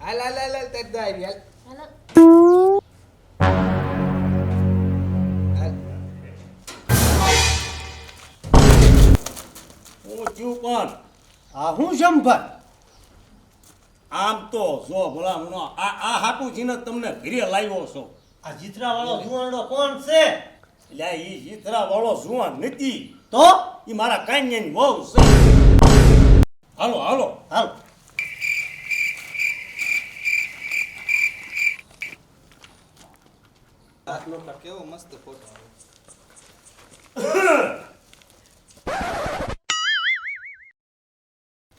હાલ હાલ હાલ હાલ તાર આવી હાલ. પણ આ હું સંભાળ આમ તો જો ભલા હું આ આ હાટું જીને તમને ઘરે લાવ્યો છો. આ જીતરા વાળો જુવાનડો કોણ છે? એટલે એ જીતરા વાળો જુવાન નથી. તો? એ મારા કાન્યાની વહુ છે. હાલો હાલો. હાલ. કેવો મસ્ત photo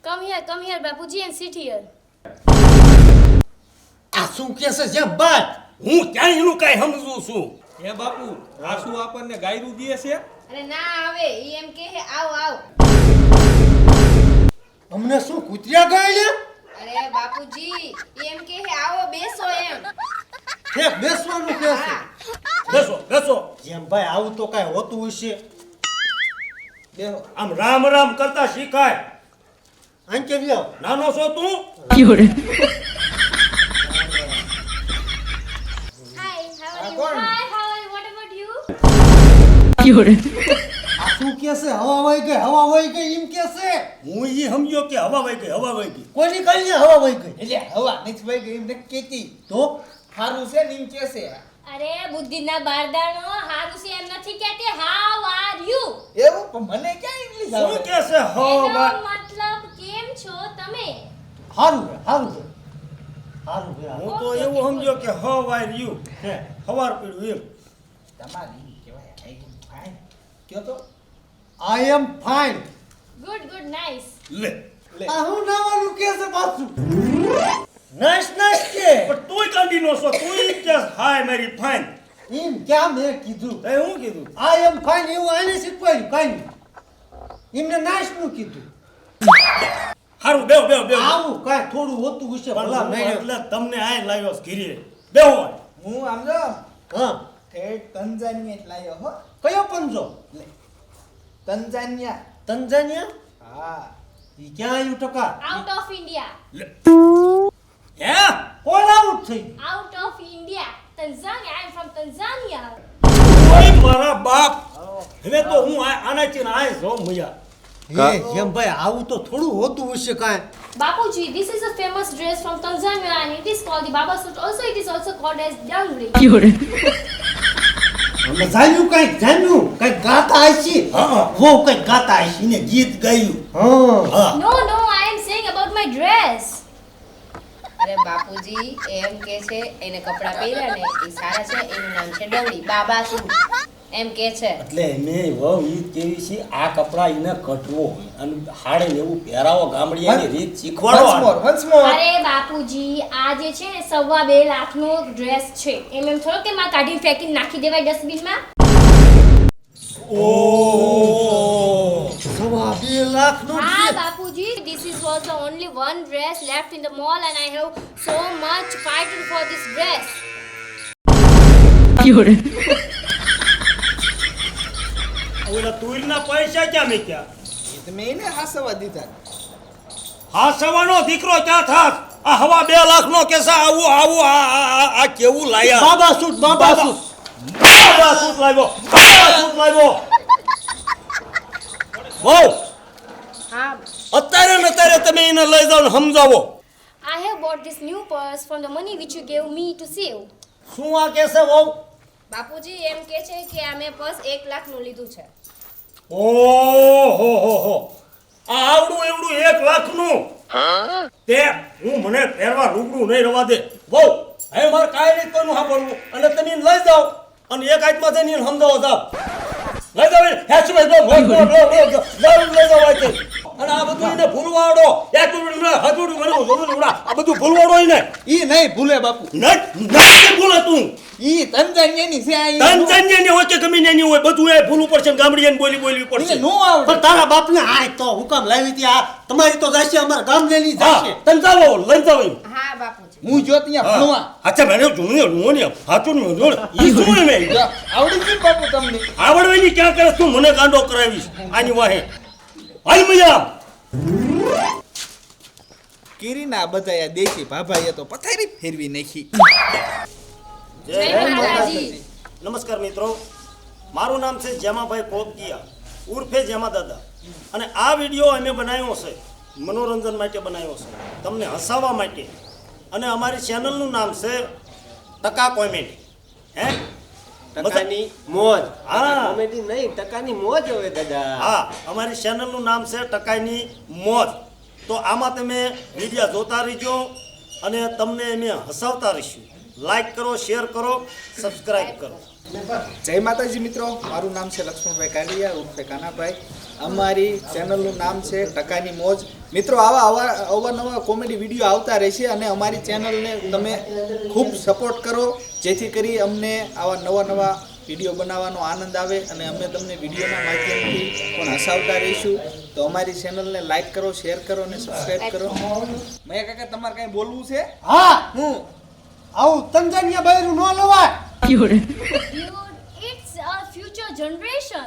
come here come here બાપુજી એન્ડ સિટ હિયર આ શું કે છે જે બાત હું ક્યાંય એનું કાંઈ સમજું છું હે બાપુ આ શું આપણને ગાયરું દે છે? અરે ના આવે ઈ એમ કે હે આવ આવ. અમને શું કૂતર્યા ગયેલા અરે બાપુજી ઈ એમ કે હે આવો બેસો એમ. હે બેસવાનું કે છે? બેસો બેસો. જેમ ભાઈ આવું તો કાંઈ હોતું હશે. બેહો. આમ રામ રામ કરતા શીખાય. આંકે લ્યો. નાનો છો તું? હાય આ હાઉ આર યુ કોણ? Hi how are what about you આ શું કે છે? હવા વહી ગઈ હવા વહી ગઈ એમ કે છે? હું ઈ સમજ્યો કે હવા વહી ગઈ હવા વહી ગઈ. કોની કઈ હવા વહી ગઈ? એટલે હવા નથી વહી ગઈ એમ નથી કેતી તો? સારું છે નીમ કે છે? અરે બુદ્ધિના બારદાનો હારું છે એમ નથી કહેતી. હાઉ આર યુ એવું? પણ મને ક્યાં ઇંગ્લિશ શું કે છે હો હવા મતલબ કેમ છો તમે? હારું હારું હારું હું તો એવું સમજો કે હવા યુ હે હવાર પડ્યું એમ. તમારી કહેવાય આઈ એમ ફાઇન કયો તો? I am fine good good nice લે લે. આ હું નાવાનું કે છે પાછું? નાઈસ નસ કે. પણ તુંય કાંડીનો છો તુંય કે હાય મારી ફાઈન? એમ ક્યાં મેં કીધું? તે હું કીધું? આ એમ ફાઇન એવું આને શીખવાયું કાંઈ નહીં. એમને નાઈસનું કીધું. હારું બેહો બેહો બેહો. આવું કાંઈ થોડું હોતું હશે ભલા હું એટલે તમને આય લાવ્યો છે ઘીરે. બેહો હું આમ જો હા. ઠેઠ તંજાનિયા લાયો હો. કયો પંજો? તંજાનિયા. તંજાનિયા? હા. ઈ ક્યાં આવ્યું ટકા? આઉટ ઓફ ઇન્ડિયા લે હે કોણ આઉટ થઈ out of India Tanzania I am from Tanzania ઓય મારા બાપ હવે તો હું આ- આનાથી ને આય જો મૈયા એ જેમ ભાઈ આવું તો થોડું હોતું હશે કાંઈ Bapuji, this is a famous dress from Tanzania and it is called the Baba suit. Also, it is also called as dangri. અમે જાણ્યું કાંઈક જાણ્યું કાંઈક ગાતા આઈશી હા. વો કાંઈક ગાતા આઈશી એને ગીત ગાયું હા No, no, I am saying about my dress. અરે બાપુજી એમ કે છે એને કપડાં પહેર્યા ને એ સારા છે એનું નામ છે ડવડી બાબા શું એમ કે છે. એટલે એને વહુ ઈ કેવી છે આ કપડા એને કટવો અને હાડે એવું પહેરાવો ગામડિયાની રીત શીખવાડો અરે બાપુજી આ જે છે ને સવા બે લાખનો ડ્રેસ છે. એમ એમ થોડો કે માં કાઢી ફેંકી નાખી દેવાય ડસ્ટબિનમાં ઓ સવા બે લાખ નો હા બાપુજી this is was the only one dress left in the mall and I have so much fighted for this dress. ઓલા તુરના પૈસા ક્યાં મેક્યા? એ તો મેં એને હાસવા દીધા. હાસવાનો દીકરો ક્યાં થાસ આ હવા બે લાખ નો કેસા આવું આવું આ- આ આ- આ કેવું લાયા? બાબા સૂટ બાબા. સૂટ. બાબા સૂટ લાવ્યો બાબા સૂટ લાવ્યો. હા. અત્યારે ને અત્યારે તમે એને લઈ જાઓ ને સમજાવો. I have bought this new purse from the money which you gave me to save. શું આ કેસે બહુ બાપુજી એમ કે છે કે આ મેં પર્સ એક લાખનું લીધું છે. ઓહો હો હો આવડું એવડું એક લાખનું તે હું મને પહેરવા રૂબરૂ નહીં રવા દે બહુ હવે મારે કાંઈ નહીં સાંભળવું અને તમે લઈ જાઓ અને એક હાથમાં જઈને સમજાવો જાઓ લઈ જાઓ. હેચું ભાઈ જાઓ, લઈ જાઓ અહીંથી. અને આ બધું એને ભૂલવાડો મિનિટ હજુડું જોડું આ બધું ભૂલવાડો એને એ નહીં ભૂલે બાપુ નથી ભૂલે તું ઈ તંજાનિયાની છે આ તંજાનિયાની હોય કે ગમે હોય બધું એ ભૂલવું પડશે ગામડિયાને બોલી બોલવી પડશે. નો આવડે પણ તારા બાપને આ તો હુકમ લાવી હતી આ તમારી તો જાશે અમારા ગામ લેની હા જાશે. તને જાઓ લઈ જાઓ હા બાપુ હું જો ત્યાં ભણવા. અચ્છા મેં જૂનું જૂનું ને હાચું નો જોડે ઈ શું ને આવડી ગયું બાપુ તમને. આવડવાની ક્યાં કરે તું મને ગાંડો કરાવીશ. આની વાહે. હાલ મજા. કિરીના બધા દેખી દેશી ભાભાઈએ તો પથારી ફેરવી નાખી. જય માતાજી નમસ્કાર મિત્રો. મારું નામ છે જેમાભાઈ કોકિયા ઉર્ફે જેમા દાદા. અને આ વીડિયો અમે બનાવ્યો છે મનોરંજન માટે બનાવ્યો છે. તમને હસાવવા માટે. અને અમારી ચેનલનું નામ છે ટકા કોમેડી. હે? ટકાની મોજ. હા. કોમેડી નહીં ટકાની મોજ હવે દાદા. હા અમારી ચેનલનું નામ છે ટકાઈની મોજ. તો આમાં તમે વિડિયા જોતા રહીજો અને તમને અમે હસાવતા રહીશું. લાઈક કરો શેર કરો સબસ્ક્રાઈબ કરો. જય માતાજી મિત્રો મારું નામ છે લક્ષ્મણભાઈ કાલિયા ઉર્ફે કાનાભાઈ. અમારી ચેનલનું નામ છે ટકાની મોજ. મિત્રો આવા અવા અવાનવા કોમેડી વીડિયો આવતા રહેશે અને અમારી ચેનલને તમે ખૂબ સપોર્ટ કરો જેથી કરી અમને આવા નવા નવા વીડિયો બનાવવાનો આનંદ આવે અને અમે તમને વિડીયોના માધ્યમથી પણ હસાવતા રહીશું. તો અમારી ચેનલને લાઈક કરો શેર કરો અને સબસ્ક્રાઈબ કરો. મેં કાકા તમારે કાંઈ બોલવું છે? હા. હું? આવું તંજાનિયા બૈરું ન લવાય it's a future generation.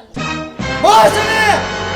બસ ને